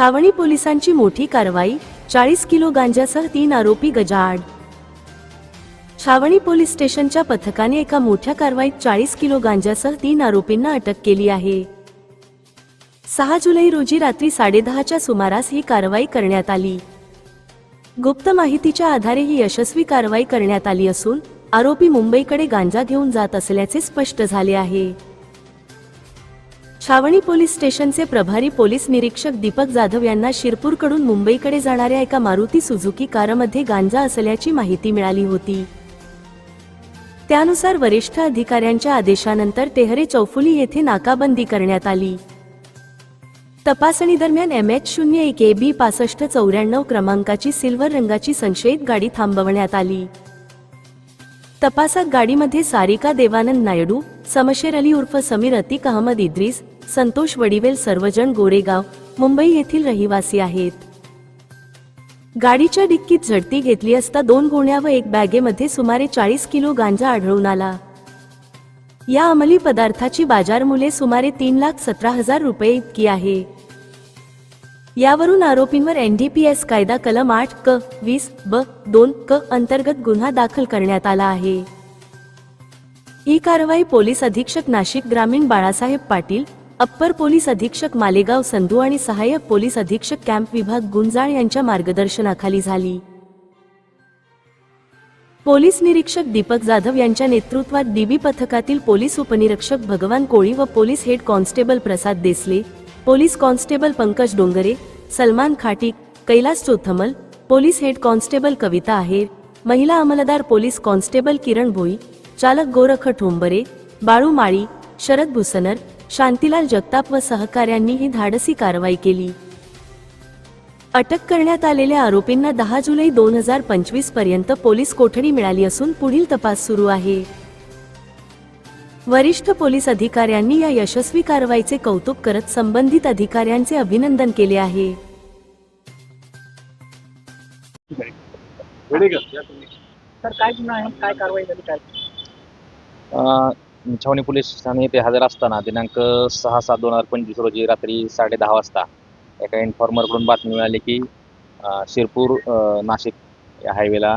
छावणी पोलिसांची मोठी कारवाई चाळीस किलो गांजासह तीन आरोपी गजाआड. छावणी पोलीस स्टेशनच्या पथकाने एका मोठ्या कारवाईत चाळीस किलो गांजासह तीन आरोपींना अटक केली आहे. सहा जुलै रोजी रात्री साडेदहाच्या सुमारास ही कारवाई करण्यात आली. गुप्त माहितीच्या आधारे ही यशस्वी कारवाई करण्यात आली असून आरोपी मुंबईकडे गांजा घेऊन जात असल्याचे स्पष्ट झाले आहे. छावणी पोलीस स्टेशनचे प्रभारी पोलीस निरीक्षक दीपक जाधव यांना शिरपूरकडून मुंबईकडे जाणाऱ्या एका मारुती सुझुकी कारमध्ये गांजा असल्याची माहिती मिळाली होती. त्यानुसार वरिष्ठ अधिकाऱ्यांच्या आदेशानंतर तेहरे चौफुली येथे नाकाबंदी करण्यात आली. तपासणी दरम्यान एम एच शून्य एक ए बी पासष्ट चौऱ्याण्णव क्रमांकाची सिल्वर रंगाची संशयित गाडी थांबवण्यात आली. तपासात गाडीमध्ये सारिका देवानंद नायडू समशेर अली उर्फ समीर अतिक अहमद इद्रिस संतोष वडिवेल सर्वजण गोरेगाव मुंबई येथील रहिवासी आहेत. गाडीच्या डिक्कीत झडती घेतली असता दोन गोण्या व एक बॅगेमध्ये सुमारे चाळीस किलो गांजा आढळून आला. या अंमली पदार्थाची बाजार मूल्ये सुमारे तीन लाख सतरा हजार रुपये इतकी आहे. यावरून आरोपींवर एनडीपीएस कायदा कलम आठ क वीस ब दोन क अंतर्गत गुन्हा दाखल करण्यात आला आहे. ही कारवाई पोलीस अधीक्षक नाशिक ग्रामीण बाळासाहेब पाटील अप्पर पोलीस अधीक्षक मालेगाव संधू आणि सहाय्यक पोलीस अधीक्षक कॅम्प विभाग गुंजाळ यांच्या मार्गदर्शनाखाली झाली. पोलीस निरीक्षक दीपक जाधव यांच्या नेतृत्वात डीबी पथकातील पोलीस उपनिरीक्षक भगवान कोळी व police head constable Prasad Desale police constable Pankaj Dongare Salman Khatik Kailas Chothmal police head constable Kavita Aher महिला अंमलदार पोलीस कॉन्स्टेबल किरण भोई चालक गोरख ठोंबरे बाळू माळी शरद भुसनर शांतीलाल जगताप व सहकाऱ्यांनी ही धाडसी कारवाई केली. अटक करण्यात आलेल्या आरोपींना दहा जुलै दोन हजार पंचवीसपर्यंत पोलीस कोठडी मिळाली असून पुढील तपास सुरू आहे. वरिष्ठ पोलीस अधिकाऱ्यांनी या यशस्वी कारवाईचे कौतुक करत संबंधित अधिकाऱ्यांचे अभिनंदन केले आहे. सर काय गुन्हा आहे? काय कारवाई झाली काय? छावणी पोलीस ठाणे येथे हजर असताना दिनांक सहा सात दोन हजार पंचवीस रोजी रात्री साडे दहा वाजता एका इन्फॉर्मरकडून बातमी मिळाली की शिरपूर नाशिक या हायवेला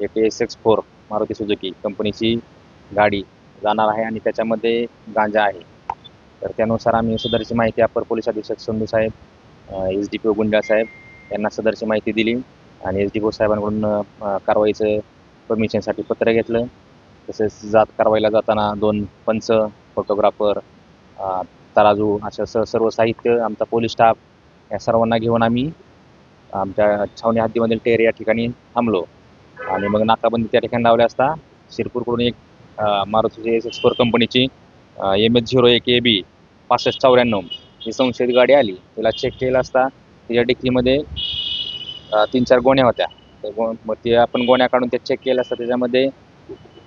एक S X four Maruti Suzuki कंपनीची गाडी जाणार आहे आणि त्याच्यामध्ये गांजा आहे. तर त्यानुसार आम्ही सदरची माहिती अप्पर पोलीस अधीक्षक संधू साहेब एस डी पी ओ गुंडा साहेब यांना सदरची माहिती दिली आणि एस डी पी ओ साहेबांकडून कारवाईचं परमिशनसाठी पत्र घेतलं. तसेच जात कारवाईला जाताना दोन पंच फोटोग्राफर तराजू अशा स सर्व साहित्य आमचा पोलीस स्टाफ या सर्वांना घेऊन आम्ही आमच्या छावणी हद्दीमधील टेर या ठिकाणी थांबलो. आणि मग नाकाबंदी त्या ठिकाणी लावल्या असता शिरपूरकडून एक मारुतीची मारुती एस एक्सपोर कंपनीची एम एच झिरो एक ए बी पासष्ट चौऱ्याण्णव ही संशयित गाडी आली. तिला चेक केला असता तिच्या डिक्कीमध्ये तीन चार गोण्या होत्या. गो मग ते आपण गोण्या काढून त्या चेक केलं असता त्याच्यामध्ये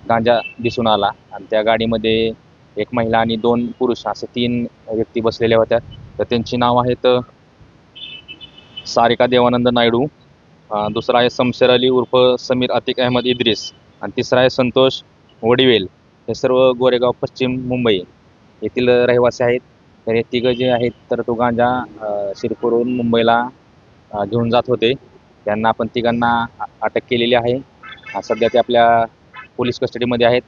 गांजा दिसून आला. आणि त्या गाडीमध्ये एक महिला आणि दोन पुरुष असे तीन व्यक्ती बसलेल्या होत्या. तर त्यांची नाव आहेत सारिका देवानंद नायडू दुसरा आहे समशेर अली उर्फ समीर अतिक अहमद इद्रिस आणि तिसरा आहे संतोष वडिवेल. हे सर्व गोरेगाव पश्चिम मुंबई येथील रहिवासी आहेत. तर हे तिघं जे आहेत तर तो गांजा शिरपूरहून मुंबईला घेऊन जात होते. त्यांना आपण तिघांना अटक केलेली आहे. सध्या ते आपल्या पोलीस कस्टडीमध्ये आहेत.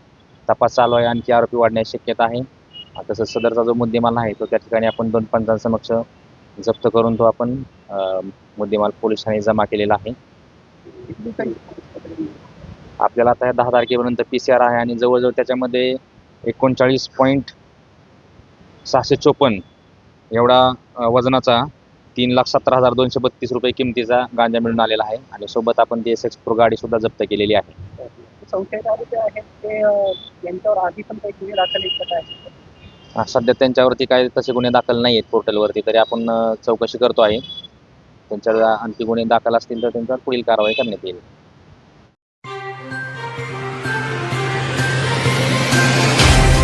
तपास चालू आहे. आणखी आरोपी वाढण्याची शक्यता आहे. तसंच सदरचा जो मुद्देमाल आहे तो त्या ठिकाणी आपण दोन पंचांसमक्ष जप्त करून तो आपण मुद्देमाल पोलीस ठाणे जमा केलेला आहे. आपल्याला आता दहा तारखेपर्यंत पी सी आर आहे आणि जवळजवळ त्याच्यामध्ये एकोणचाळीस पॉईंट सहाशे चोपन्न एवढा वजनाचा तीन लाख सतरा हजार दोनशे बत्तीस रुपये किमतीचा गांजा मिळून आलेला आहे. आणि सोबत आपण ती एस एक्स प्रो गाडी सुद्धा जप्त केलेली आहे. संशयित जे आहेत ते यांच्यावर आधी पण काही गुन्हे दाखल आहेत का काय? सध्या त्यांच्यावरती काय तसे गुन्हे दाखल नाही आहेत पोर्टलवरती तरी आपण चौकशी करतो आहे. त्यांच्यावर आणखी गुन्हे दाखल असतील तर त्यांच्यावर पुढील कारवाई करण्यात येईल.